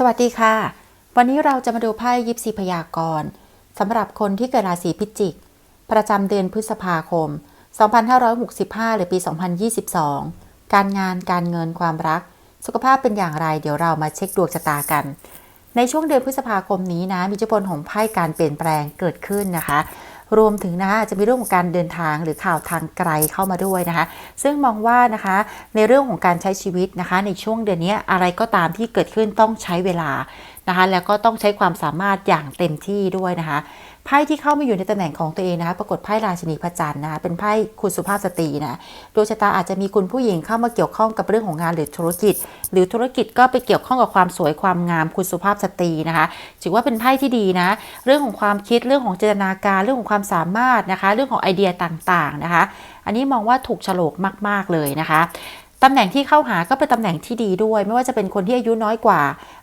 สวัสดีค่ะ วันนี้เราจะมาดูไพ่ยิปซีพยากรณ์สำหรับคนที่เกิดราศีพิจิก ประจำเดือนพฤษภาคม 2565 หรือปี 2022 การงานการเงินความรัก สุขภาพเป็นอย่างไร เดี๋ยวเรามาเช็คดวงชะตากัน ในช่วงเดือนพฤษภาคมนี้นะมีอิทธิพลของไพ่การเปลี่ยนแปลงเกิดขึ้นนะคะ รวมถึงนะอาจะมีเรื่องของการเดินทางหรือข่าวทางไกลเข้ามาด้วยนะคะ ซึ่งมองว่านะคะในเรื่องของการใช้ชีวิตนะคะ ในช่วงเดือนนี้อะไรก็ตามที่เกิดขึ้นต้องใช้เวลา นะคะแล้วก็ต้องใช้ความสามารถอย่างเต็มที่ด้วยนะคะไพ่ที่เข้ามาอยู่ในตำแหน่งของตัวเองนะคะปรากฏไพ่ราชินีพระจันทร์นะคะเป็นไพ่คุณสุภาพสตรีนะดวงชะตาอาจจะมีคุณผู้หญิงเข้ามาเกี่ยวข้องกับเรื่องของงานหรือธุรกิจ หรือธุรกิจก็ไปเกี่ยวข้องกับความสวยความงามคุณสุภาพสตรีนะคะถือว่าเป็นไพ่ที่ดีนะ เรื่องของความคิดเรื่องของจินตนาการเรื่องของความสามารถนะคะ เรื่องของไอเดียต่างๆนะคะ อันนี้มองว่าถูกฉลกมาก ๆเลยนะคะ ตำแหน่งที่เข้าหาก็เป็นตำแหน่งที่ดีด้วย ไม่ว่าจะเป็นคนที่อายุน้อยกว่า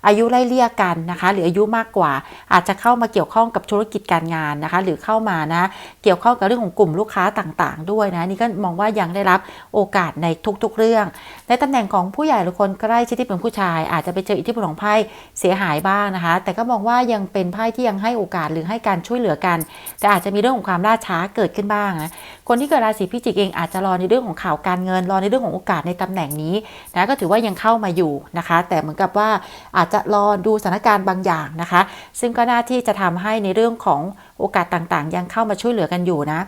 อายุไล่เลี่ยกันนะคะ หรืออายุมากกว่า อาจจะเข้ามาเกี่ยวข้องกับธุรกิจการงานนะคะ หรือเข้ามานะ เกี่ยวข้องกับเรื่องของกลุ่มลูกค้าต่างๆ ด้วยนะนี่ก็มองว่ายังได้รับโอกาสในทุกๆเรื่อง ในตำแหน่งของผู้ใหญ่หรือคนใกล้ชิดที่เป็นผู้ชาย อาจจะไปเจออิทธิพลของไพ่เสียหายบ้างนะคะ แต่ก็มองว่ายังเป็นไพ่ที่ยังให้โอกาสหรือให้การช่วยเหลือกัน แต่อาจจะมีเรื่องของความล่าช้าเกิดขึ้นบ้างนะคนที่เกิดราศีพิจิกเองอาจจะรอในเรื่องของข่าวการเงินรอในเรื่องของโอกาสในตำแหน่งนี้นะก็ถือว่ายังเข้ามาอยู่นะคะ แต่เหมือนกับว่าอาจจะรอดูสถานการณ์บางอย่างนะคะ ซึ่งก็น่าที่จะทำให้ในเรื่องของโอกาสต่างๆ ยังเข้ามาช่วยเหลือกันอยู่นะ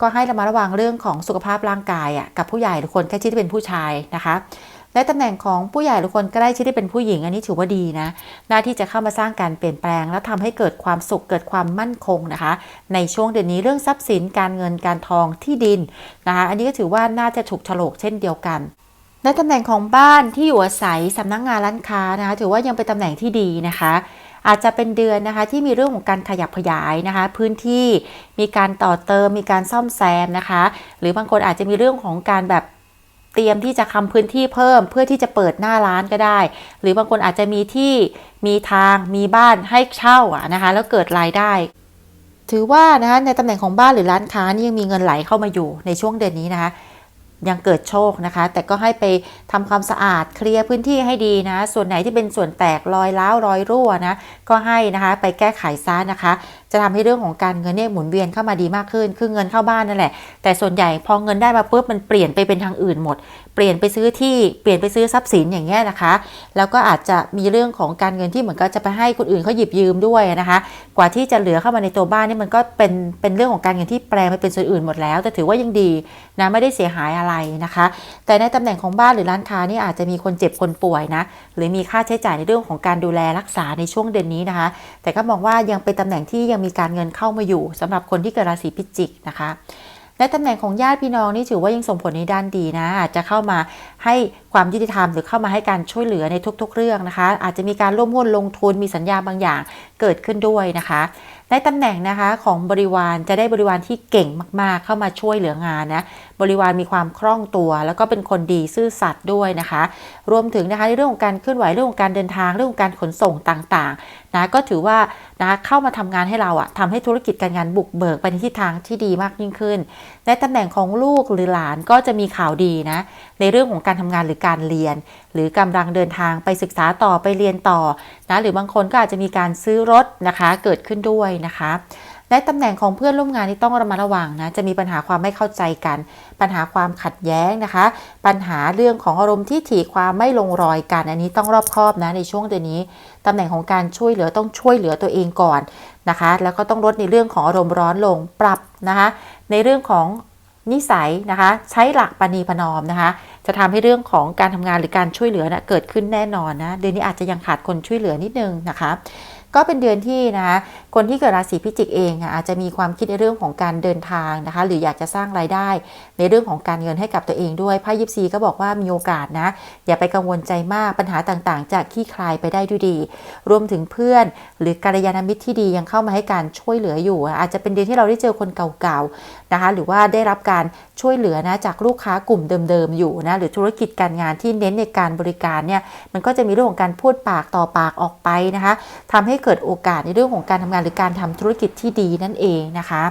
ก็ให้ระมัดระวังเรื่องของสุขภาพร่างกายอะกับผู้ใหญ่หรือคนใกล้ชิดที่เป็นผู้ชายนะคะและตำแหน่งของผู้ใหญ่หรือคนใกล้ชิดที่เป็นผู้หญิง อันนี้ถือว่าดีนะหน้าที่จะเข้ามาสร้างการเปลี่ยนแปลง แล้วทำให้เกิดความสุขเกิดความมั่นคงนะคะ ในช่วงเดือนนี้เรื่องทรัพย์สินการเงินการทองที่ดินนะคะ อันนี้ก็ถือว่าน่าจะถูกฉลกเช่นเดียวกัน ในตำแหน่งของบ้านที่อยู่อาศัยสำนักงงานร้านค้านะคะถือว่ายังเป็นตำแหน่งที่ดีนะคะ อาจจะเป็นเดือนนะคะที่มีเรื่องของการขยับขยายนะคะ พื้นที่มีการต่อเติมมีการซ่อมแซมนะคะ หรือบางคนอาจจะมีเรื่องของการแบบเตรียมที่จะทำพื้นที่เพิ่มเพื่อที่จะเปิดหน้าร้านก็ได้ หรือบางคนอาจจะมีที่มีทางมีบ้านให้เช่าอะนะคะ แล้วเกิดรายได้ ถือว่านะคะในตำแหน่งของบ้านหรือร้านค้านี่ยังมีเงินไหลเข้ามาอยู่ในช่วงเดือนนี้นะคะ ยังเกิดโชคนะคะ แต่ก็ให้ไปทำความสะอาดเคลียร์พื้นที่ให้ดีนะ ส่วนไหนที่เป็นส่วนแตกรอยร้าวรอยรั่วนะก็ให้นะคะไปแก้ไขซะนะคะ จะทำให้เรื่องของการเงินเนี่ยหมุนเวียนเข้ามาดีมากขึ้น คือเงินเข้าบ้านนั่นแหละ แต่ส่วนใหญ่พอเงินได้มาปุ๊บมันเปลี่ยนไปเป็นทางอื่นหมด เปลี่ยนไปซื้อที่เปลี่ยนไปซื้อทรัพย์สินอย่างเงี้ยนะคะ แล้วก็อาจจะมีเรื่องของการเงินที่เหมือนก็จะไปให้คนอื่นเขาหยิบยืมด้วยนะคะ กว่าที่จะเหลือเข้ามาในตัวบ้านนี่มันก็เป็นเป็นเรื่องของการเงินที่แปลงไปเป็นส่วนอื่นหมดแล้ว แต่ถือว่ายังดีนะไม่ได้เสียหายอะไรนะคะ แต่ในตำแหน่งของบ้านหรือร้านค้านี่อาจจะมีคนเจ็บคนป่วยนะหรือมีค่าใช้จ่ายในเรื่องของการดูแลรักษาในช่วงเดือนนี้นะคะ แต่ก็มองว่ายังเป็นตำแหน่งที่ยังมีการเงินเข้ามาอยู่สำหรับคนที่เกิดราศีพิจิกนะคะ ในตำแหน่งของญาติพี่น้องนี่ถือว่ายังส่งผลในด้านดีนะ อาจจะเข้ามาให้ความยุติธรรมหรือเข้ามาให้การช่วยเหลือในทุก ๆ เรื่องนะคะ อาจจะมีการร่วมหุ้นลงทุนมีสัญญาบางอย่างเกิดขึ้นด้วยนะคะในตำแหน่งนะคะของบริวารจะได้บริวารที่เก่งมากๆ เข้ามาช่วยเหลืองานนะบริวารมีความคล่องตัว แล้วก็เป็นคนดีซื่อสัตย์ด้วยนะคะ รวมถึงนะคะในเรื่องของการเคลื่อนไหวเรื่องของการเดินทางเรื่องของการขนส่งต่างๆนะก็ถือว่านะเข้ามาทำงานให้เราอะทำให้ธุรกิจการงานบุกเบิกไปในทิศทางที่ดีมากยิ่งขึ้น ในตำแหน่งของลูกหรือหลานก็จะมีข่าวดีนะในเรื่องของการทำงานหรือการเรียน หรือกำลังเดินทางไปศึกษาต่อไปเรียนต่อนะหรือบางคนก็อาจจะมีการซื้อรถนะคะเกิดขึ้นด้วยนะคะ ในตำแหน่งของเพื่อนร่วมงานที่ต้องระมัดระวังนะจะมีปัญหาความไม่เข้าใจกัน ปัญหาความขัดแย้งนะคะ ปัญหาเรื่องของอารมณ์ที่ถี่ความไม่ลงรอยกัน อันนี้ต้องรอบคอบนะในช่วงเดือนนี้ตำแหน่งของการช่วยเหลือต้องช่วยเหลือตัวเองก่อนนะคะ แล้วก็ต้องลดในเรื่องของอารมณ์ร้อนลงปรับนะคะ ในเรื่องของนิสัยนะคะ ใช้หลักปณีประนอมนะคะ จะทำให้เรื่องของการทำงานหรือการช่วยเหลือนะเกิดขึ้นแน่นอนนะเดือนนี้อาจจะยังขาดคนช่วยเหลือนิดนึงนะคะ ก็เป็นเดือนที่นะคะคนที่เกิดราศีพิจิกเองอะอาจจะมีความคิดในเรื่องของการเดินทางนะคะ หรืออยากจะสร้างรายได้ ในเรื่องของการเงินให้กับตัวเองด้วยไพ่ยิปซีก็บอกว่ามีโอกาสนะ อย่าไปกังวลใจมากปัญหาต่างๆ จะคลี่คลายไปได้ด้วยดี รวมถึงเพื่อน หรือกัลยาณมิตรที่ดียังเข้ามาให้การช่วยเหลืออยู่ อาจจะเป็นเดือนที่เราได้เจอคนเก่าๆนะคะ หรือว่าได้รับการช่วยเหลือนะจากลูกค้ากลุ่มเดิมๆอยู่นะหรือธุรกิจการงานที่เน้นในการบริการเนี่ยมันก็จะมีเรื่องของการพูดปากต่อปากออกไปนะคะทำให้เกิดโอกาสในเรื่องของการทำงานหรือการทำธุรกิจที่ดีนั่นเองนะคะ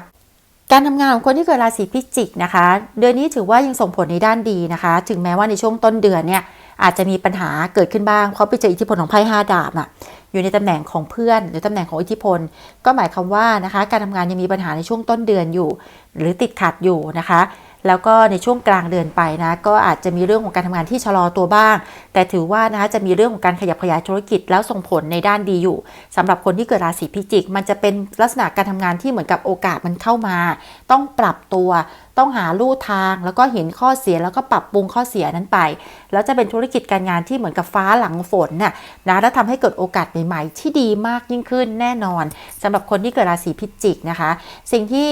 การทำงานของคนที่เกิดราศีพิจิกนะคะ เดือนนี้ถือว่ายังส่งผลในด้านดีนะคะ ถึงแม้ว่าในช่วงต้นเดือนเนี่ยอาจจะมีปัญหาเกิดขึ้นบ้างเพราะไปเจออิทธิพลของไพ่ห้าดาบอะอยู่ในตำแหน่งของเพื่อน หรือตำแหน่งของอิทธิพล ก็หมายความว่านะคะ การทำงานยังมีปัญหาในช่วงต้นเดือนอยู่ หรือติดขัดอยู่นะคะ แล้วก็ในช่วงกลางเดือนไปนะก็อาจจะมีเรื่องของการทำงานที่ชะลอตัวบ้าง แต่ถือว่านะคะจะมีเรื่องของการขยับขยายธุรกิจแล้วส่งผลในด้านดีอยู่สำหรับคนที่เกิดราศีพิจิก มันจะเป็นลักษณะการทำงานที่เหมือนกับโอกาสมันเข้ามา ต้องปรับตัวต้องหาลู่ทาง แล้วก็เห็นข้อเสียแล้วก็ปรับปรุงข้อเสียนั้นไป แล้วจะเป็นธุรกิจการงานที่เหมือนกับฟ้าหลังฝนน่ะนะแล้วทำให้เกิดโอกาสใหม่ๆ ที่ดีมากยิ่งขึ้นแน่นอนสำหรับคนที่เกิดราศีพิจิกนะคะ สิ่งที่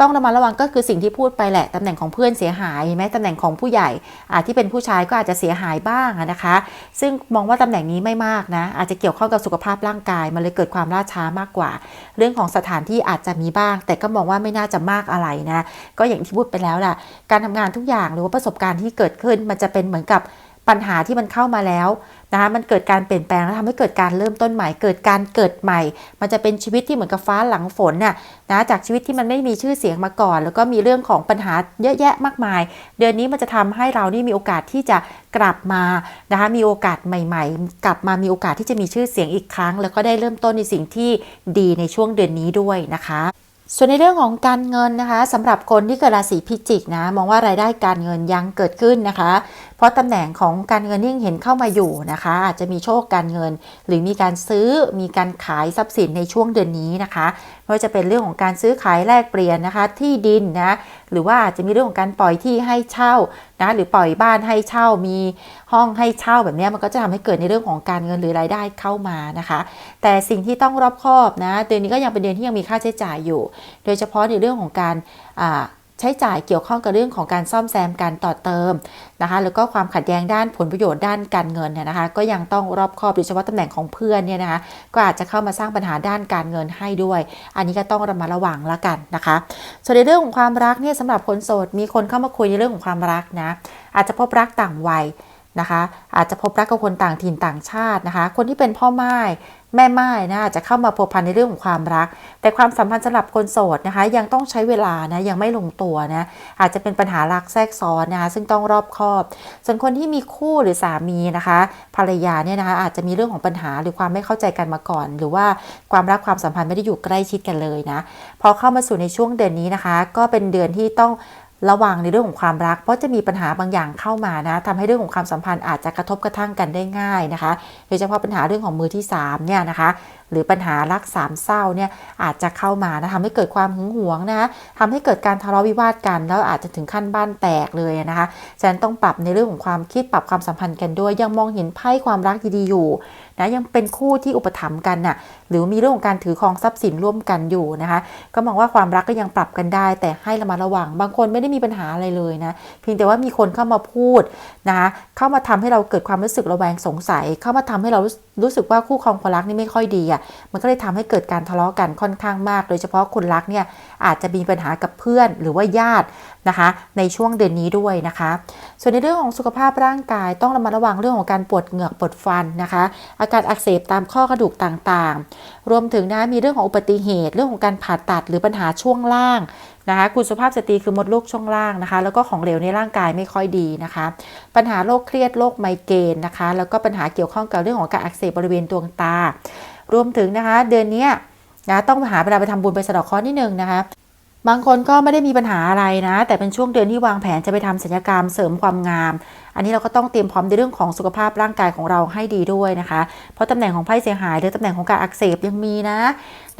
ต้องระมัดระวังก็คือสิ่งที่พูดไปแหละตำแหน่งของเพื่อนเสียหายเห็นไหมตำแหน่งของผู้ใหญ่อาที่เป็นผู้ชายก็อาจจะเสียหายบ้างนะคะ ซึ่งมองว่าตำแหน่งนี้ไม่มากนะ อาจจะเกี่ยวข้องกับสุขภาพร่างกาย มันเลยเกิดความล่าช้ามากกว่า เรื่องของสถานที่อาจจะมีบ้าง แต่ก็มองว่าไม่น่าจะมากอะไรนะ ก็อย่างที่พูดไปแล้วล่ะ การทำงานทุกอย่างหรือว่าประสบการณ์ที่เกิดขึ้นมันจะเป็นเหมือนกับ ปัญหาที่มันเข้ามาแล้วนะคะมันเกิดการเปลี่ยนแปลงแล้วทำให้เกิดการเริ่มต้นใหม่ เกิดการเกิดใหม่ มันจะเป็นชีวิตที่เหมือนกับฟ้าหลังฝนน่ะนะจากชีวิตที่มันไม่มีชื่อเสียงมาก่อน แล้วก็มีเรื่องของปัญหาเยอะแยะมากมาย เดือนนี้มันจะทำให้เรานี่มีโอกาสที่จะกลับมานะคะมีโอกาสใหม่ ๆ กลับมามีโอกาสที่จะมีชื่อเสียงอีกครั้ง แล้วก็ได้เริ่มต้นในสิ่งที่ดีในช่วงเดือนนี้ด้วยนะคะส่วนในเรื่องของการเงินนะคะสำหรับคนที่เกิดราศีพิจิกนะมองว่ารายได้การเงินยังเกิดขึ้นนะคะเพราะตำแหน่งของการเงินที่งเห็นเข้ามาอยู่นะคะอาจจะมีโชคการเงิน หรือมีการซื้อมีการขายทรัพย์สินในช่วงเดือนนี้นะคะไม่ว่าจะเป็นเรื่องของการซื้อขายแลกเปลี่ยนนะคะ ที่ดินนะหรือว่าอาจจะมีเรื่องของการปล่อยที่ให้เช่านะหรือปล่อยบ้านให้เช่ามีห้องให้เช่าแบบนี้มันก็จะทำให้เกิดในเรื่องของการเงินหรือรายได้เข้ามานะคะ แต่สิ่งที่ต้องรอบคอบนะเดือนนี้ก็ยังเป็นเดือนที่ยังมีค่าใช้จ่ายอยู่ โดยเฉพาะในเรื่องของการ ใช้จ่ายเกี่ยวข้องกับเรื่องของการซ่อมแซมการต่อเติมนะคะแล้วก็ความขัดแย้งด้านผลประโยชน์ด้านการเงินเนี่ยนะคะ ก็ยังต้องรอบคอบโดยเฉพาะตำแหน่งของเพื่อนเนี่ยนะคะก็อาจจะเข้ามาสร้างปัญหาด้านการเงินให้ด้วย อันนี้ก็ต้องระมัดระวังละกันนะคะ ส่วนในเรื่องของความรักเนี่ยสำหรับคนโสดมีคนเข้ามาคุยในเรื่องของความรักนะอาจจะพบรักต่างวัย นะคะ อาจจะพบรักกับคนต่างถิ่นต่างชาตินะคะ คนที่เป็นพ่อไม้แม่ไม้นะอาจจะเข้ามาพัวพันในเรื่องของความรัก แต่ความสัมพันธ์สำหรับคนโสดนะคะ ยังต้องใช้เวลานะยังไม่ลงตัวนะอาจจะเป็นปัญหารักแทรกซ้อนนะคะซึ่งต้องรอบคอบ ส่วนคนที่มีคู่หรือสามีนะคะ ภรรยาเนี่ยนะคะอาจจะมีเรื่องของปัญหาหรือความไม่เข้าใจกันมาก่อน หรือว่าความรักความสัมพันธ์ไม่ได้อยู่ใกล้ชิดกันเลยนะพอเข้ามาสู่ในช่วงเดือนนี้นะคะ ก็เป็นเดือนที่ต้อง ระวังในเรื่องของความรัก เพราะจะมีปัญหาบางอย่างเข้ามานะทำให้เรื่องของความสัมพันธ์อาจจะกระทบกระทั่งกันได้ง่ายนะคะ โดยเฉพาะปัญหาเรื่องของมือที่3เนี่ยนะคะหรือปัญหารักสามเศร้าเนี่ยอาจจะเข้ามานะทำให้เกิดความหึงหวงนะทำให้เกิดการทะเลาะวิวาทกัน แล้วอาจจะถึงขั้นบ้านแตกเลยนะคะฉะนั้นต้องปรับในเรื่องของความคิดปรับความสัมพันธ์กันด้วย ยังมองเห็นไพ่ความรักดีๆอยู่นะยังเป็นคู่ที่อุปถัมภ์กันน่ะหรือมีเรื่องของการถือครองทรัพย์สินร่วมกันอยู่นะคะก็มองว่าความรักก็ยังปรับกันได้ แต่ให้ระมัดระวัง บางคนไม่ได้มีปัญหาอะไรเลยนะเพียงแต่ว่ามีคนเข้ามาพูดนะคะเข้ามาทำให้เราเกิดความรู้สึกระแวงสงสัย เข้ามาทำให้เรา รู้สึกว่าคู่ครองคนรักนี่ไม่ค่อยดีอะมันก็เลยทำให้เกิดการทะเลาะกันค่อนข้างมาก โดยเฉพาะคนรักเนี่ยอาจจะมีปัญหากับเพื่อนหรือว่าญาตินะคะ ในช่วงเดือนนี้ด้วยนะคะ ส่วนในเรื่องของสุขภาพร่างกายต้องระมัดระวังเรื่องของการปวดเหงือกปวดฟันนะคะ อาการอักเสบตามข้อกระดูกต่างๆ รวมถึงนะมีเรื่องของอุบัติเหตุ เรื่องของการผ่าตัดหรือปัญหาช่วงล่าง นะคะคุณสุภาพสตรีคือมดลูกช่วงล่างนะคะ แล้วก็ของเหลวในร่างกายไม่ค่อยดีนะคะ ปัญหาโรคเครียดโรคไมเกรนนะคะ แล้วก็ปัญหาเกี่ยวข้องกับเรื่องของการอักเสบบริเวณดวงตา รวมถึงนะคะ เดือนนี้นะต้องหาเวลาไปทำบุญไปสะดอกเคราะห์นิดนึงนะคะ บางคนก็ไม่ได้มีปัญหาอะไรนะ แต่เป็นช่วงเดือนที่วางแผนจะไปทำศัลยกรรมเสริมความงาม อันนี้เราก็ต้องเตรียมพร้อมในเรื่องของสุขภาพร่างกายของเราให้ดีด้วยนะคะ เพราะตำแหน่งของไพ่เสียหายหรือตำแหน่งของการอักเสบยังมีนะ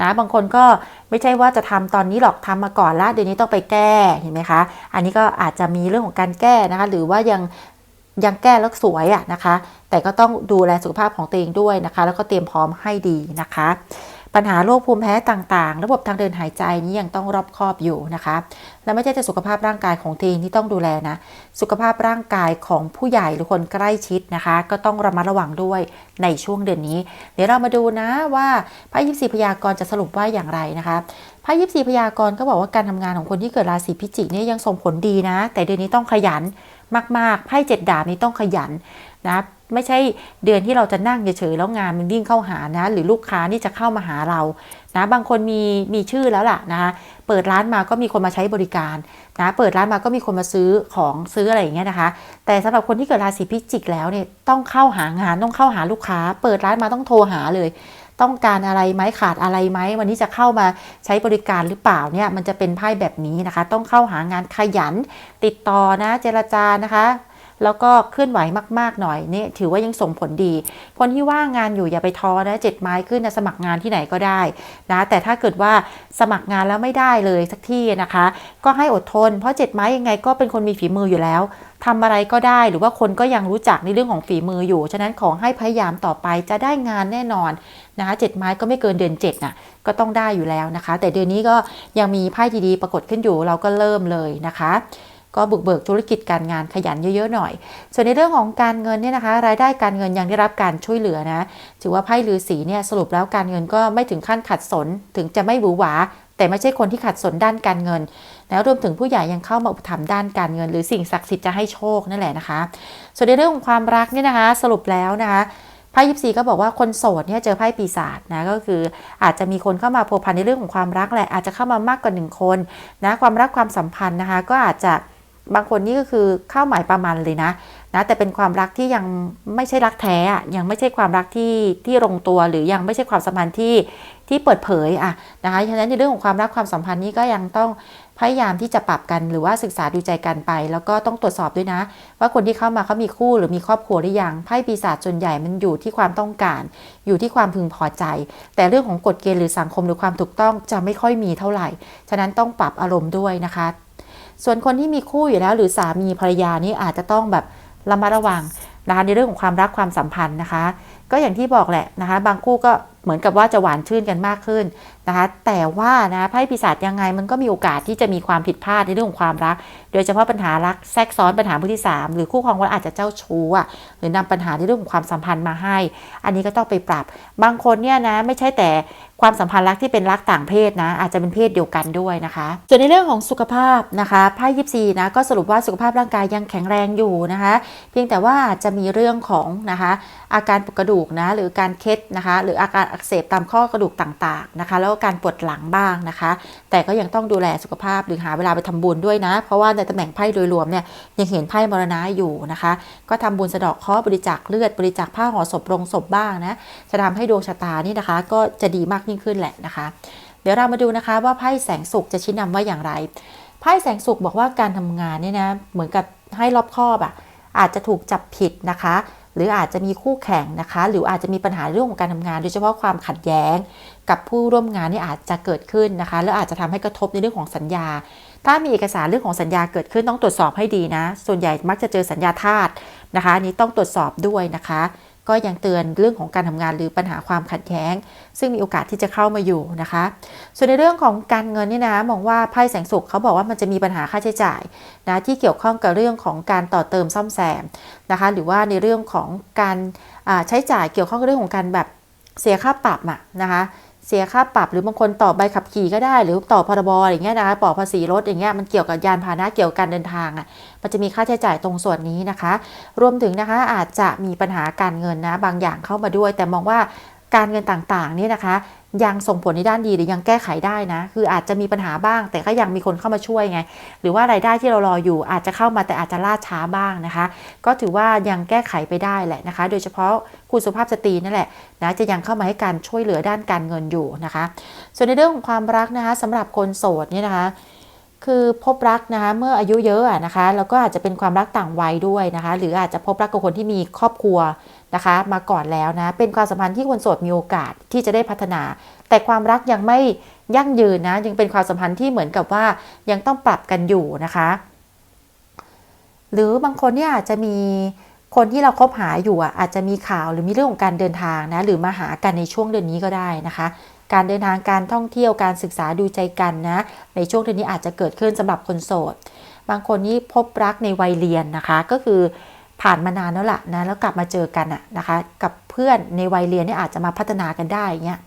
นะบางคนก็ไม่ใช่ว่าจะทำตอนนี้หรอกทำมาก่อนละเดี๋ยวนี้ต้องไปแก้เห็นไหมคะ อันนี้ก็อาจจะมีเรื่องของการแก้นะคะ หรือว่ายังยังแก้แล้วสวยอะนะคะ แต่ก็ต้องดูแลสุขภาพของตัวเองด้วยนะคะ แล้วก็เตรียมพร้อมให้ดีนะคะ ปัญหาโรคภูมิแพ้ต่างๆ ระบบทางเดินหายใจนี้ยังต้องรอบคอบอยู่นะคะ และไม่ใช่แต่สุขภาพร่างกายของทีงที่ต้องดูแลนะ สุขภาพร่างกายของผู้ใหญ่หรือคนใกล้ชิดนะคะ ก็ต้องระมัดระวังด้วยในช่วงเดือนนี้ เดี๋ยวเรามาดูนะว่าพระยิปซีพยากรณ์จะสรุปว่าอย่างไรนะคะพระยิปซีพยากรณ์ก็บอกว่าการทำงานของคนที่เกิดราศีพิจิกนี่ยังส่งผลดีนะ แต่เดือนนี้ต้องขยันมากๆไพ่เจ็ดดาบนี้ต้องขยันนะ ไม่ใช่เดือนที่เราจะนั่งเฉยๆแล้วงานมันวิ่งเข้าหานะ หรือลูกค้านี่จะเข้ามาหาเรานะบางคนมีมีชื่อแล้วล่ะนะคะเปิดร้านมาก็มีคนมาใช้บริการนะเปิดร้านมาก็มีคนมาซื้อของซื้ออะไรอย่างเงี้ยนะคะ แต่สำหรับคนที่เกิดราศีพิจิกแล้วเนี่ยต้องเข้าหางานต้องเข้าหาลูกค้า เปิดร้านมาต้องโทรหาเลย ต้องการอะไรไหมขาดอะไรไหมวันนี้จะเข้ามาใช้บริการหรือเปล่าเนี่ยมันจะเป็นไพ่แบบนี้นะคะ ต้องเข้าหางานขยัน ติดต่อนะเจรจานะคะ แล้วก็เคลื่อนไหวมาก ๆ หน่อยนี่ถือว่ายังส่งผลดีคนที่ว่างงานอยู่อย่าไปท้อนะเจ็ดไม้ขึ้นนะสมัครงานที่ไหนก็ได้นะแต่ถ้าเกิดว่าสมัครงานแล้วไม่ได้เลยสักที่นะคะ ก็ให้อดทน เพราะเจ็ดไม้ยังไงก็เป็นคนมีฝีมืออยู่แล้วทำอะไรก็ได้หรือว่าคนก็ยังรู้จักในเรื่องของฝีมืออยู่ ฉะนั้นขอให้พยายามต่อไปจะได้งานแน่นอนนะคะเจ็ดไม้ก็ไม่เกินเดือนเจ็ดน่ะก็ต้องได้อยู่แล้วนะคะ แต่เดือนนี้ก็ยังมีไพ่ดีๆปรากฏขึ้นอยู่เราก็เริ่มเลยนะคะ ก็บุกเบิกธุรกิจการงานขยันเยอะๆหน่อย ส่วนในเรื่องของการเงินเนี่ยนะคะ รายได้การเงินยังได้รับการช่วยเหลือนะ ถือว่าไพ่ลือสีเนี่ยสรุปแล้วการเงินก็ไม่ถึงขั้นขัดสน ถึงจะไม่หวือหวา แต่ไม่ใช่คนที่ขัดสนด้านการเงินแล้วรวมถึงผู้ใหญ่ยังเข้ามาอุปถัมภ์ด้านการเงิน หรือสิ่งศักดิ์สิทธิ์จะให้โชคนั่นแหละนะคะ ส่วนในเรื่องของความรักเนี่ยนะคะ สรุปแล้วนะคะไพ่ยิปซีก็บอกว่าคนโสดเนี่ยเจอไพ่ปีศาจนะก็คืออาจจะมีคนเข้ามาพัวพันในเรื่องของความรักแหละอาจจะเข้ามามากกว่าหนึ่งคนนะความรักความสัมพันธ์นะคะ ก็อาจจะ บางคนนี่ก็คือเข้าหมายประมาณเลยนะนะ แต่เป็นความรักที่ยังไม่ใช่รักแท้ยังไม่ใช่ความรักที่ที่ลงตัวหรือยังไม่ใช่ความสัมพันธ์ที่ที่เปิดเผยอะนะคะฉะนั้นในเรื่องของความรักความสัมพันธ์นี้ก็ยังต้องพยายามที่จะปรับกันหรือว่าศึกษาดูใจกันไป แล้วก็ต้องตรวจสอบด้วยนะ ว่าคนที่เข้ามาเขามีคู่หรือมีครอบครัวหรือยังไพ่ปีศาจส่วนใหญ่มันอยู่ที่ความต้องการ อยู่ที่ความพึงพอใจ แต่เรื่องของกฎเกณฑ์หรือสังคมหรือความถูกต้องจะไม่ค่อยมีเท่าไหร่ ฉะนั้นต้องปรับอารมณ์ด้วยนะคะ ส่วนคนที่มีคู่อยู่แล้ว หรือสามีภรรยานี่อาจจะต้องแบบระมัดระวังนะคะในเรื่องของความรักความสัมพันธ์นะคะ ก็อย่างที่บอกแหละนะคะ บางคู่ก็ เหมือนกับว่าจะหวานชื่นกันมากขึ้นนะคะ แต่ว่านะไพ่ปีศาจยังไงมันก็มีโอกาสที่จะมีความผิดพลาดในเรื่องของความรัก โดยเฉพาะปัญหารักแทรกซ้อนปัญหามือที่ 3 หรือคู่ครองก็อาจจะเจ้าชู้อะหรือนำปัญหาในเรื่องของความสัมพันธ์มาให้ อันนี้ก็ต้องไปปรับ บางคนเนี่ยนะไม่ใช่แต่ความสัมพันธ์รักที่เป็นรักต่างเพศนะ อาจจะเป็นเพศเดียวกันด้วยนะคะ ส่วนในเรื่องของสุขภาพนะคะไพ่ยิปซีนะก็สรุปว่าสุขภาพร่างกายยังแข็งแรงอยู่นะคะ เพียงแต่ว่าจะมีเรื่องของนะคะอาการปวดกระดูกนะหรือการเคล็ดนะคะ หรืออาการอักเสบตามข้อกระดูกต่างๆนะคะ แล้วก็การปวดหลังบ้างนะคะ แต่ก็ยังต้องดูแลสุขภาพหรือหาเวลาไปทำบุญด้วยนะ เพราะว่าในตำแหน่งไพ่โดยรวมเนี่ยยังเห็นไพ่มรณะอยู่นะคะ ก็ทำบุญสะดาะเคราะห์บริจาคเลือดบริจาคผ้าห่อศพโรงศพบ้างนะจะทำให้ดวงชะตานี่นะคะ ก็จะดีมากยิ่งขึ้นแหละนะคะ เดี๋ยวเรามาดูนะคะว่าไพ่แสงสุขจะชี้นำว่าอย่างไรไพ่แสงสุขบอกว่าการทำงานเนี่ยนะเหมือนกับให้รอบคอบอะ่ะอาจจะถูกจับผิดนะคะ หรืออาจจะมีคู่แข่งนะคะ หรืออาจจะมีปัญหาเรื่องของการทำงาน โดยเฉพาะความขัดแย้ง กับผู้ร่วมงานนี่อาจจะเกิดขึ้นนะคะ แล้วอาจจะทำให้กระทบในเรื่องของสัญญา ถ้ามีเอกสารเรื่องของสัญญาเกิดขึ้นต้องตรวจสอบให้ดีนะ ส่วนใหญ่มักจะเจอสัญญาธาตุนะคะอันนี้ต้องตรวจสอบด้วยนะคะ ก็ยังเตือนเรื่องของการทำงานหรือปัญหาความขัดแย้ง ซึ่งมีโอกาสที่จะเข้ามาอยู่นะคะ ส่วนในเรื่องของการเงินนี่นะมองว่าไพ่แสงสุขเขาบอกว่ามันจะมีปัญหาค่าใช้จ่ายนะที่เกี่ยวข้องกับเรื่องของการต่อเติมซ่อมแซมนะคะหรือว่าในเรื่องของการใช้จ่ายเกี่ยวข้องกับเรื่องของการแบบเสียค่าปรับอะนะคะ เสียค่าปรับหรือบางคนต่อใบขับขี่ก็ได้ หรือต่อพรบอย่างเงี้ยนะคะต่อภาษีรถอย่างเงี้ยมันเกี่ยวกับยานพาหนะเกี่ยวกับการเดินทางอะมันจะมีค่าใช้จ่ายตรงส่วนนี้นะคะ รวมถึงนะคะอาจจะมีปัญหาการเงินนะบางอย่างเข้ามาด้วย แต่มองว่า การเงินต่างๆนี่นะคะ ยังส่งผลในด้านดีหรือยังแก้ไขได้นะ คืออาจจะมีปัญหาบ้าง แต่ก็ยังมีคนเข้ามาช่วยไง หรือว่ารายได้ที่เรารออยู่อาจจะเข้ามาแต่อาจจะล่าช้าบ้างนะคะ ก็ถือว่ายังแก้ไขไปได้แหละนะคะ โดยเฉพาะคุณสุภาพสตรีนั่นแหละนะจะยังเข้ามาให้การช่วยเหลือด้านการเงินอยู่นะคะ ส่วนในเรื่องของความรักนะคะสำหรับคนโสดเนี่ยนะคะคือพบรักนะคะเมื่ออายุเยอะนะคะแล้วก็อาจจะเป็นความรักต่างวัยด้วยนะคะ หรืออาจจะพบรักกับคนที่มีครอบครัว นะคะ มาก่อนแล้วนะ เป็นความสัมพันธ์ที่คนโสดมีโอกาสที่จะได้พัฒนา แต่ความรักยังไม่ยั่งยืนนะยังเป็นความสัมพันธ์ที่เหมือนกับว่ายังต้องปรับกันอยู่นะคะ หรือบางคนเนี่ยอาจจะมีคนที่เราคบหาอยู่อะอาจจะมีข่าวหรือมีเรื่องของการเดินทางนะหรือมาหากันในช่วงเดือนนี้ก็ได้นะคะ การเดินทางการท่องเที่ยวการศึกษาดูใจกันนะในช่วงเดือนนี้อาจจะเกิดขึ้นสำหรับคนโสด บางคนนี่พบรักในวัยเรียนนะคะ ก็คือ ผ่านมานานแล้วล่ะนะแล้วกลับมาเจอกันอะนะคะ กับเพื่อนในวัยเรียนนี่อาจจะมาพัฒนากันได้เงี้ย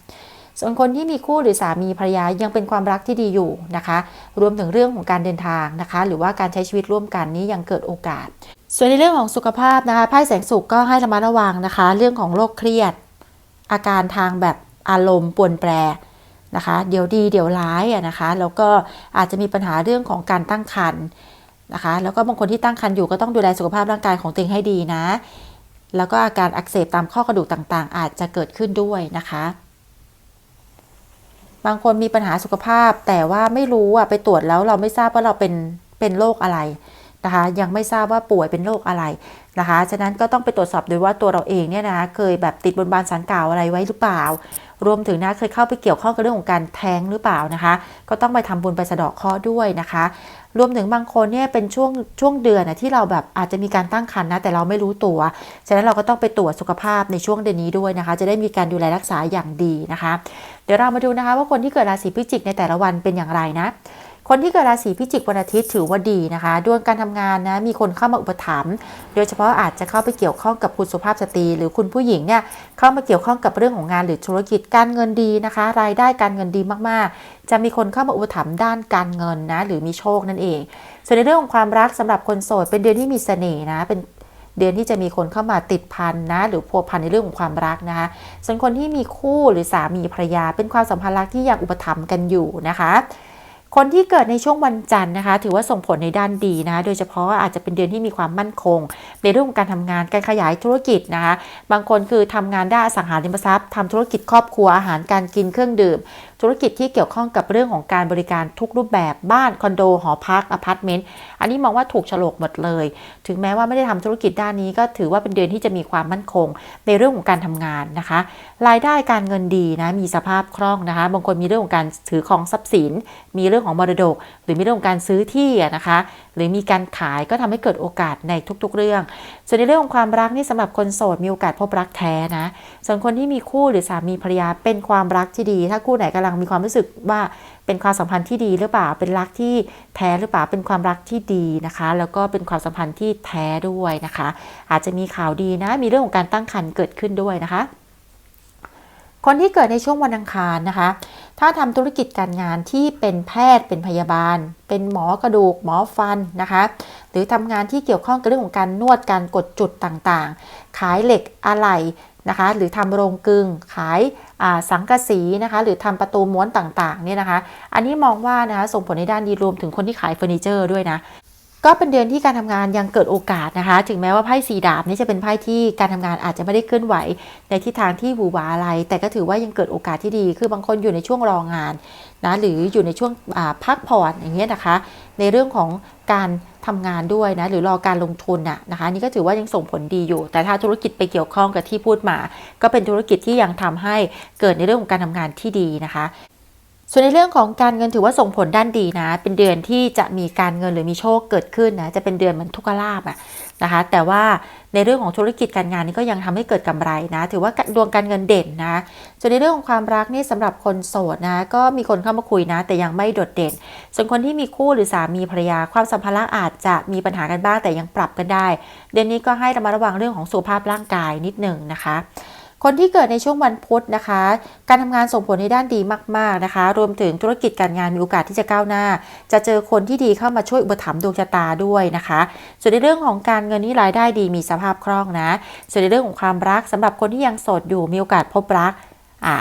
ส่วนคนที่มีคู่หรือสามีภรรยายังเป็นความรักที่ดีอยู่นะคะ รวมถึงเรื่องของการเดินทางนะคะ หรือว่าการใช้ชีวิตร่วมกันนี้ยังเกิดโอกาส ส่วนในเรื่องของสุขภาพนะคะไพ่แสงสุขก็ให้ระมัดระวังนะคะ เรื่องของโรคเครียด อาการทางแบบอารมณ์ปวนแปรนะคะ เดี๋ยวดีเดี๋ยวร้ายอะนะคะ แล้วก็อาจจะมีปัญหาเรื่องของการตั้งครรภ์ นะคะ แล้วก็บางคนที่ตั้งครรภ์อยู่ก็ต้องดูแลสุขภาพร่างกายของตัวเองให้ดีนะ แล้วก็อาการอักเสบตามข้อกระดูกต่างๆ อาจจะเกิดขึ้นด้วยนะคะ บางคนมีปัญหาสุขภาพ แต่ว่าไม่รู้อะไปตรวจแล้วเราไม่ทราบว่าเราเป็นเป็นโรคอะไรนะคะยังไม่ทราบว่าป่วยเป็นโรคอะไรนะคะ ฉะนั้นก็ต้องไปตรวจสอบดูว่าตัวเราเองเนี่ยนะเคยแบบติดบนบานสารกล่าวอะไรไว้หรือเปล่า รวมถึงนะเคยเข้าไปเกี่ยวข้องกับเรื่องของการแท้งหรือเปล่านะคะ ก็ต้องไปทำบุญไปสะเดาะเคราะห์ด้วยนะคะ รวมถึงบางคนเนี่ยเป็นช่วงช่วงเดือนนะที่เราแบบอาจจะมีการตั้งครรภ์นะแต่เราไม่รู้ตัว ฉะนั้นเราก็ต้องไปตรวจสุขภาพในช่วงเดือนนี้ด้วยนะคะ จะได้มีการดูแลรักษาอย่างดีนะคะ เดี๋ยวเรามาดูนะคะว่าคนที่เกิดราศีพิจิกในแต่ละวันเป็นอย่างไรนะคนที่เกิดราศีพิจิกวันอาทิตย์ถือว่าดีนะคะดวงการทำงานนะมีคนเข้ามาอุปถัมภ์โดยเฉพาะอาจจะเข้าไปเกี่ยวข้องกับคุณสุภาพสตรี หรือคุณผู้หญิงเนี่ยเข้ามาเกี่ยวข้องกับเรื่องของงานหรือธุรกิจการเงินดีนะคะ รายได้การเงินดีมาก จะมีคนเข้ามาอุปถัมภ์ด้านการเงินนะ หรือมีโชคนั่นเอง ส่วนในเรื่องของความรักสำหรับคนโสด เป็นเดือนที่มีเสน่ห์นะ เป็นเดือนที่จะมีคนเข้ามาติดพันนะ หรือพัวพันในเรื่องของความรักนะคะ ส่วนคนที่มีคู่หรือสามีภรรยา เป็นความสัมพันธ์รักที่ยังอุปถัมภ์กันอยู่นะคะคนที่เกิดในช่วงวันจันทร์นะคะ ถือว่าส่งผลในด้านดีนะะโดยเฉพาะอาจจะเป็นเดือนที่มีความมั่นคง ในเรื่องของการทำงานการขยายธุรกิจนะคะ บางคนคือทำงานด้านสังหาริมทรัพย์ทำธุรกิจครอบครัวอาหารการกินเครื่องดื่ม ธุรกิจที่เกี่ยวข้องกับเรื่องของการบริการทุกรูปแบบบ้านคอนโดหอพักอพาร์ตเมนต์อันนี้มองว่าถูกฉลกหมดเลย ถึงแม้ว่าไม่ได้ทำธุรกิจด้านนี้ก็ถือว่าเป็นเดือนที่จะมีความมั่นคง ในเรื่องของการทำงานนะคะ รายได้การเงินดีนะมีสภาพคล่องนะคะ บางคนมีเรื่องของการถือของทรัพย์สิน มีเรื่องของมรดก หรือมีเรื่องของการซื้อที่นะคะ หรือมีการขายก็ทำให้เกิดโอกาสในทุกๆ เรื่อง ส่วนในเรื่องของความรักนี่สำหรับคนโสดมีโอกาสพบรักแท้นะส่วนคนที่มีคู่หรือสามีภรรยาเป็นความรักที่ดี ถ้าคู่ไหนกำลังมีความรู้สึกว่าเป็นความสัมพันธ์ที่ดีหรือเปล่า เป็นรักที่แท้หรือเปล่า เป็นความรักที่ดีนะคะ แล้วก็เป็นความสัมพันธ์ที่แท้ด้วยนะคะ อาจจะมีข่าวดีนะ มีเรื่องของการตั้งครรภ์เกิดขึ้นด้วยนะคะ คนที่เกิดในช่วงวันอังคารนะคะ ถ้าทำธุรกิจการงานที่เป็นแพทย์ เป็นพยาบาล เป็นหมอกระดูก หมอฟันนะคะ หรือทำงานที่เกี่ยวข้องกับเรื่องของการนวด การกดจุดต่างๆ ขายเหล็กอะไหล่นะคะ หรือทำโรงกึงขาย สังกะสีนะคะหรือทำประตูม้วนต่างๆเนี่ยนะคะ อันนี้มองว่านะคะส่งผลในด้านดีรวมถึงคนที่ขายเฟอร์นิเจอร์ด้วยนะ ก็เป็นเดือนที่การทำงานยังเกิดโอกาสนะคะ ถึงแม้ว่าไพ่สีดาบนี่จะเป็นไพ่ที่การทำงานอาจจะไม่ได้เคลื่อนไหว ในทิศทางที่หวือหวาอะไร แต่ก็ถือว่ายังเกิดโอกาสที่ดี คือบางคนอยู่ในช่วงรองานนะหรืออยู่ในช่วงพักผ่อนอย่างเงี้ยนะคะ ในเรื่องของการทำงานด้วยนะหรือรอการลงทุนน่ะนะคะนี่ก็ถือว่ายังส่งผลดีอยู่ แต่ถ้าธุรกิจไปเกี่ยวข้องกับที่พูดมา ก็เป็นธุรกิจที่ยังทำให้เกิดในเรื่องของการทำงานที่ดีนะคะ ส่วนในเรื่องของการเงินถือว่าส่งผลด้านดีนะ เป็นเดือนที่จะมีการเงินหรือมีโชคเกิดขึ้นนะ จะเป็นเดือนเหมือนทุกขลาบอะนะคะ แต่ว่าในเรื่องของธุรกิจการงานนี่ก็ยังทำให้เกิดกำไรนะ ถือว่าดวงการเงินเด่นนะ ส่วนในเรื่องของความรักนี่สำหรับคนโสดนะ ก็มีคนเข้ามาคุยนะ แต่ยังไม่โดดเด่น ส่วนคนที่มีคู่หรือสามีภรรยาความสัมพันธ์อาจจะมีปัญหากันบ้างแต่ยังปรับกันได้ เดือนนี้ก็ให้ระมัดระวังเรื่องของสุขภาพร่างกายนิดหนึ่งนะคะ คนที่เกิดในช่วงวันพุธนะคะ การทำงานส่งผลในด้านดีมาก ๆนะคะ รวมถึงธุรกิจการงานมีโอกาสที่จะก้าวหน้า จะเจอคนที่ดีเข้ามาช่วยอุปถัมภ์ดวงชะตาด้วยนะคะ ส่วนในเรื่องของการเงินนี่รายได้ดีมีสภาพคล่องนะ ส่วนในเรื่องของความรักสำหรับคนที่ยังโสดอยู่มีโอกาสพบรัก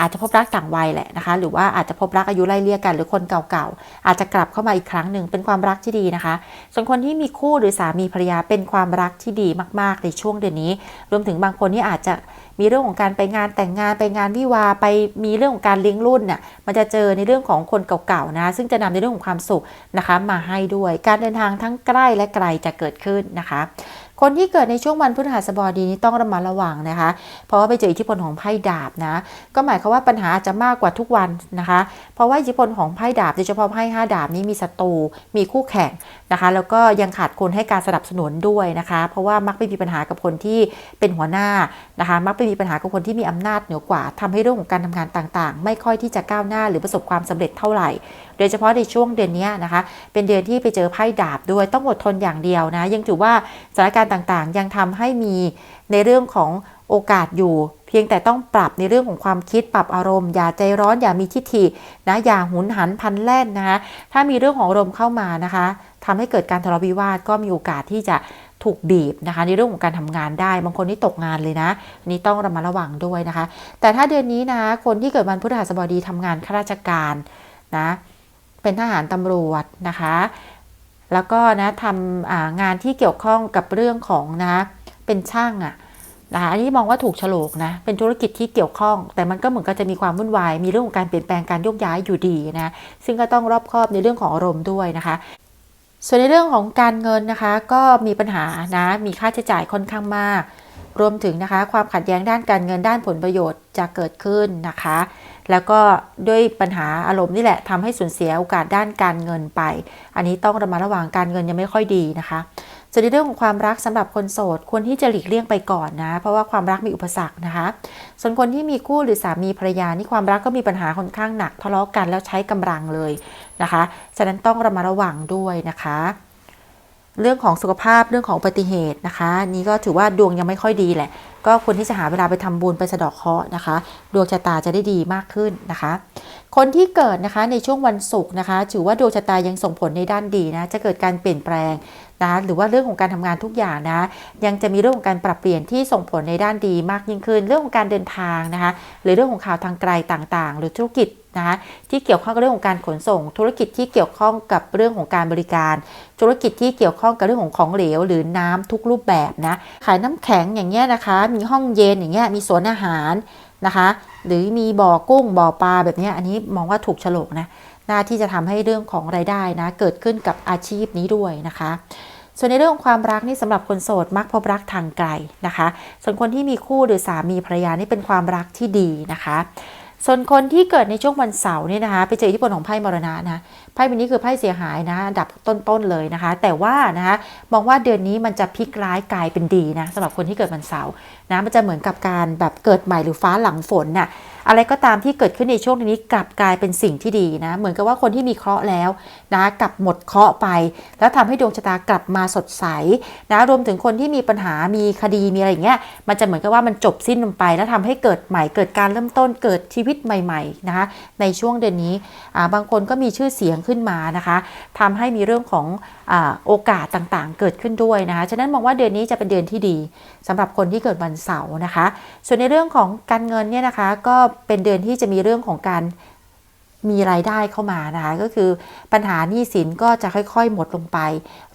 อาจจะพบรักต่างวัยแหละนะคะ หรือว่าอาจจะพบรักอายุไล่เลี่ยกัน หรือคนเก่าๆ อาจจะกลับเข้ามาอีกครั้งหนึ่งเป็นความรักที่ดีนะคะ ส่วนคนที่มีคู่หรือสามีภรรยาเป็นความรักที่ดีมากๆในช่วงเดือนนี้ รวมถึงบางคนที่อาจจะ มีเรื่องของการไปงานแต่งงานไปงานวิวาไปมีเรื่องของการเลี้ยงรุ่นเนี่ยมันจะเจอในเรื่องของคนเก่าๆนะ ซึ่งจะนำในเรื่องของความสุขนะคะมาให้ด้วย การเดินทางทั้งใกล้และไกลจะเกิดขึ้นนะคะ คนที่เกิดในช่วงวันพฤหัสบดีนี้ต้องระมัดระวังนะคะ เพราะว่าไปเจออิทธิพลของไพ่ดาบนะ ก็หมายความว่าปัญหาอาจจะมากกว่าทุกวันนะคะ เพราะว่าอิทธิพลของไพ่ดาบโดยเฉพาะไพ่ห้าดาบนี้มีศัตรู มีคู่แข่งนะคะ แล้วก็ยังขาดคนให้การสนับสนุนด้วยนะคะ เพราะว่ามักไปมีปัญหากับคนที่เป็นหัวหน้านะคะ มักไปมีปัญหากับคนที่มีอำนาจเหนือกว่าทำให้เรื่องของการทำงานต่างๆ ไม่ค่อยที่จะก้าวหน้าหรือประสบความสำเร็จเท่าไหร่ โดยเฉพาะในช่วงเดือนนี้นะคะ เป็นเดือนที่ไปเจอไพ่ดาบด้วยต้องอดทนอย่างเดียวนะ ยังถือว่าสถานการณ์ต่างๆ ยังทำให้มีในเรื่องของโอกาสอยู่ เพียงแต่ต้องปรับในเรื่องของความคิดปรับอารมณ์ อย่าใจร้อนอย่ามีทิฐินะอย่าหุนหันพันแล่นนะคะ ถ้ามีเรื่องของอารมณ์เข้ามานะคะทำให้เกิดการทะเลาะวิวาทก็มีโอกาสที่จะถูกบีบนะคะในเรื่องของการทำงานได้ บางคนที่ตกงานเลยนะนนี้ต้องระมัดระวังด้วยนะคะ แต่ถ้าเดือนนี้นะคนที่เกิดวันพฤหัสบดีทำงานข้าราชการนะ เป็นทหารตำรวจนะคะ แล้วก็นะทำงานที่เกี่ยวข้องกับเรื่องของนะเป็นช่างอะนะคะอันนี้มองว่าถูกฉลกนะ เป็นธุรกิจที่เกี่ยวข้อง แต่มันก็เหมือนกับจะมีความวุ่นวาย มีเรื่องของการเปลี่ยนแปลงการโยกย้ายอยู่ดีนะ ซึ่งก็ต้องรอบคอบในเรื่องของอารมณ์ด้วยนะคะ ส่วนในเรื่องของการเงินนะคะ ก็มีปัญหานะ มีค่าใช้จ่ายค่อนข้างมาก รวมถึงนะคะ ความขัดแย้งด้านการเงินด้านผลประโยชน์จะเกิดขึ้นนะคะ แล้วก็ด้วยปัญหาอารมณ์นี่แหละทำให้สูญเสียโอกาสด้านการเงินไป อันนี้ต้องระมัดระวังการเงินยังไม่ค่อยดีนะคะส่วนในเรื่องของความรักสำหรับคนโสดควรที่จะหลีกเลี่ยงไปก่อนนะ เพราะว่าความรักมีอุปสรรคนะคะ ส่วนคนที่มีคู่หรือสามีภรรยานี่ความรักก็มีปัญหาค่อนข้างหนักทะเลาะกันแล้วใช้กำลังเลยนะคะ ฉะนั้นต้องระมัดระวังด้วยนะคะ เรื่องของสุขภาพเรื่องของอุบัติเหตุนะคะ นี่ก็ถือว่าดวงยังไม่ค่อยดีแหละ ก็ควรที่จะหาเวลาไปทำบุญไปสะดาะเคราะห์นะคะ ดวงชะตาจะได้ดีมากขึ้นนะคะ คนที่เกิดนะคะในช่วงวันศุกร์นะคะ ถือว่าดวงชะตายังส่งผลในด้านดีนะ จะเกิดการเปลี่ยนแปลงนะหรือว่าเรื่องของการทำงานทุกอย่างนะ ยังจะมีเรื่องของการปรับเปลี่ยนที่ส่งผลในด้านดีมากยิ่งขึ้น เรื่องของการเดินทางนะคะ หรือเรื่องของข่าวทางไกลต่างๆ หรือธุรกิจ นะคะที่เกี่ยวข้องกับเรื่องของการขนส่ง ธุรกิจที่เกี่ยวข้องกับเรื่องของการบริการ ธุรกิจที่เกี่ยวข้องกับเรื่องของของเหลว หรือน้ำทุกรูปแบบนะขายน้ำแข็งอย่างเงี้ยนะคะ มีห้องเย็นอย่างเงี้ยมีสวนอาหารนะคะ หรือมีบ่อกุ้งบ่อปลาแบบเนี้ยอันนี้มองว่าถูกฉลกนะน่าที่จะทำให้เรื่องของรายได้นะเกิดขึ้นกับอาชีพนี้ด้วยนะคะ ส่วนในเรื่องของความรักนี่สำหรับคนโสดมักพบรักทางไกลนะคะ ส่วนคนที่มีคู่หรือสามีภรรยานี่เป็นความรักที่ดีนะคะ ส่วนคนที่เกิดในช่วงวันเสาร์เนี่ยนะคะไปเจออิทธิพลของไพ่มรณะนะไพ่ใบนี้คือไพ่เสียหายนะอันดับต้นๆเลยนะคะ แต่ว่านะคะมองว่าเดือนนี้มันจะพลิกร้ายกลายเป็นดีนะสำหรับคนที่เกิดวันเสาร์นะมันจะเหมือนกับการแบบเกิดใหม่หรือฟ้าหลังฝนน่ะ อะไรก็ตามที่เกิดขึ้นในช่วงนี้กลับกลายเป็นสิ่งที่ดีนะ เหมือนกับว่าคนที่มีเคราะห์แล้วนะกลับหมดเคราะห์ไป แล้วทำให้ดวงชะตากลับมาสดใสนะรวมถึงคนที่มีปัญหามีคดีมีอะไรอย่างเงี้ยมันจะเหมือนกับว่ามันจบสิ้นลงไป แล้วทำให้เกิดใหม่เกิดการเริ่มต้นเกิดชีวิตใหม่ๆนะคะในช่วงเดือนนี้อ่าบางคนก็มีชื่อเสียงขึ้นมานะคะทำให้มีเรื่องของอาโอกาสต่างๆ เกิดขึ้นด้วยนะคะฉะนั้นมองว่าเดือนนี้จะเป็นเดือนที่ดีสำหรับคนที่เกิดวันเสาร์นะคะ ส่วนในเรื่องของการเงินเนี่ยนะคะก็เป็นเดือนที่จะมีเรื่องของการมีรายได้เข้ามานะคะก็คือปัญหาหนี้สินก็จะค่อยๆ หมดลงไป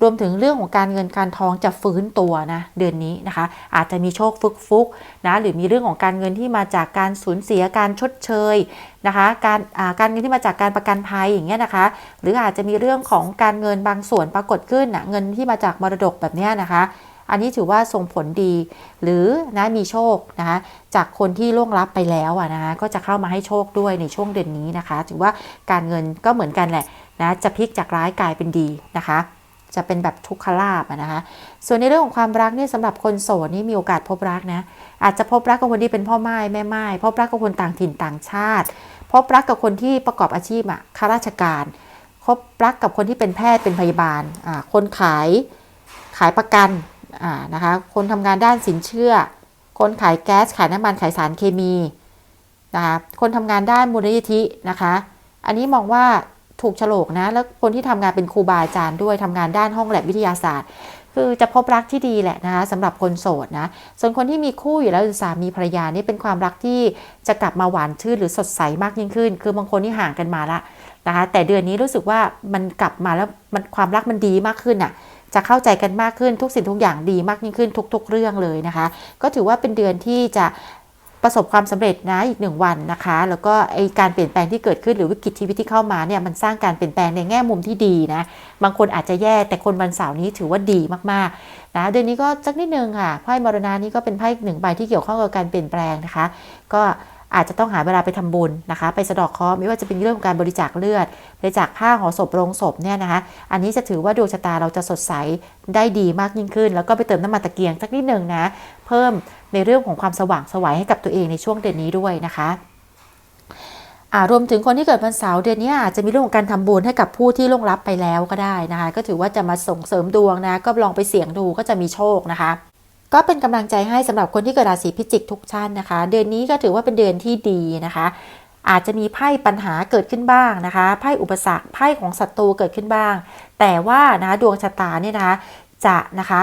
รวมถึงเรื่องของการเงินการทองจะฟื้นตัวนะเดือนนี้นะคะ อาจจะมีโชคฟุกๆนะหรือมีเรื่องของการเงินที่มาจากการสูญเสียการชดเชยนะคะการการเงินที่มาจากการประกันภัยอย่างเงี้ยนะคะ หรืออาจจะมีเรื่องของการเงินบางส่วนปรากฏขึ้นนะเงินที่มาจากมรดกแบบเนี้ยนะคะ อันนี้ถือว่าส่งผลดี หรือนะมีโชคนะคะจากคนที่ล่วงลับไปแล้วอะนะคะก็จะเข้ามาให้โชคด้วยในช่วงเดือนนี้นะคะ ถือว่าการเงินก็เหมือนกันแหละนะจะพลิกจากร้ายกลายเป็นดีนะคะจะเป็นแบบทุกขลาบนะคะ ส่วนในเรื่องของความรักเนี่ยสำหรับคนโสดนี่มีโอกาสพบรักนะ อาจจะพบรักกับคนที่เป็นพ่อไม้แม่ไม้พบรักกับคนต่างถิ่นต่างชาติ พบรักกับคนที่ประกอบอาชีพอะข้าราชการ พบรักกับคนที่เป็นแพทย์เป็นพยาบาลอ่าคนขายขายประกัน นะคะคนทำงานด้านสินเชื่อ คนขายแก๊สขายน้ำมันขายสารเคมีนะคะคนทำงานด้านมูลนิธินะคะ อันนี้มองว่าถูกโฉลกนะ แล้วคนที่ทำงานเป็นครูบาอาจารย์ด้วยทำงานด้านห้องแลบวิทยาศาสตร์ คือจะพบรักที่ดีแหละนะคะสำหรับคนโสดนะ ส่วนคนที่มีคู่อยู่แล้วหรือสามีภรรยานี่เป็นความรักที่จะกลับมาหวานชื่นหรือสดใสมากยิ่งขึ้น คือบางคนที่ห่างกันมาละนะคะแต่เดือนนี้รู้สึกว่ามันกลับมาแล้วมันความรักมันดีมากขึ้นอะ จะเข้าใจกันมากขึ้นทุกสิ่งทุกอย่างดีมากยิ่งขึ้นทุก ๆ เรื่องเลยนะคะ ก็ถือว่าเป็นเดือนที่จะประสบความสำเร็จนะอีกหนึ่งวันนะคะ แล้วก็ไอการเปลี่ยนแปลงที่เกิดขึ้นหรือวิกฤตชีวิตที่เข้ามาเนี่ยมันสร้างการเปลี่ยนแปลงในแง่มุมที่ดีนะ บางคนอาจจะแย่แต่คนวันเสาร์นี้ถือว่าดีมากๆนะเดือนนี้ก็สักนิดนึงค่ะไพ่มรณานี้ก็เป็นไพ่หนึ่งใบที่เกี่ยวข้องกับการเปลี่ยนแปลงนะคะ ก็ อาจจะต้องหาเวลาไปทำบุญนะคะ ไปสะดอกเคราะห์ไม่ว่าจะเป็นเรื่องของการบริจาคเลือด บริจาคผ้าห่อศพโรงศพเนี่ยนะคะ อันนี้จะถือว่าดวงชะตาเราจะสดใสได้ดีมากยิ่งขึ้น แล้วก็ไปเติมน้ำมันตะเกียงสักนิดหนึ่งนะ เพิ่มในเรื่องของความสว่างสวัยให้กับตัวเองในช่วงเดือนนี้ด้วยนะคะรวมถึงคนที่เกิดวันเสาร์เดือนนี้อาจจะมีเรื่องของการทำบุญให้กับผู้ที่ล่วงลับไปแล้วก็ได้นะคะ ก็ถือว่าจะมาส่งเสริมดวงนะ ก็ลองไปเสี่ยงดูก็จะมีโชคนะคะ ก็เป็นกำลังใจให้สำหรับคนที่เกิดราศีพิจิกทุกท่านนะคะ เดือนนี้ก็ถือว่าเป็นเดือนที่ดีนะคะ อาจจะมีไพ่ปัญหาเกิดขึ้นบ้างนะคะไพ่อุปสรรคไพ่ของศัตรูเกิดขึ้นบ้าง แต่ว่านะะดวงชะตาเนี่ยนะคะจะนะคะ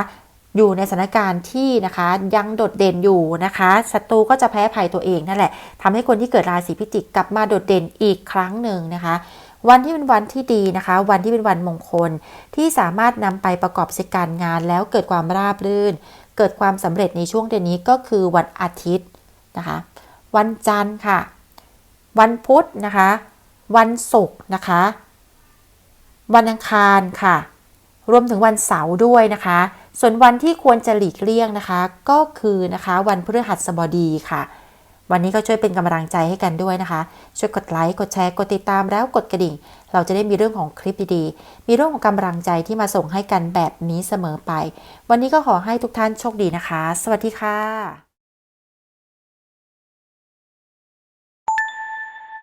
อยู่ในสถานการณ์ที่นะคะยังโดดเด่นอยู่นะคะศัตรูก็จะแพ้ภัยตัวเองนั่นแหละทำให้คนที่เกิดราศีพิจิกกลับมาโดดเด่นอีกครั้งหนึ่งนะคะ วันที่เป็นวันที่ดีนะคะ วันที่เป็นวันมงคลที่สามารถนำไปประกอบกิจการงานแล้วเกิดความราบรื่น เกิดความสำเร็จในช่วงเดือนนี้ก็คือวันอาทิตย์นะคะ วันจันทร์ค่ะ วันพุธนะคะ วันศุกร์นะคะ วันอังคารค่ะ รวมถึงวันเสาร์ด้วยนะคะ ส่วนวันที่ควรจะหลีกเลี่ยงนะคะ ก็คือนะคะ วันพฤหัสบดีค่ะ วันนี้ก็ช่วยเป็นกำลังใจให้กันด้วยนะคะ ช่วยกดไลค์ กดแชร์ กดติดตามแล้วกดกระดิ่ง เราจะได้มีเรื่องของคลิปดีๆ มีเรื่องของกำลังใจที่มาส่งให้กันแบบนี้เสมอไป วันนี้ก็ขอให้ทุกท่านโชคดีนะคะ สวัสดีค่ะ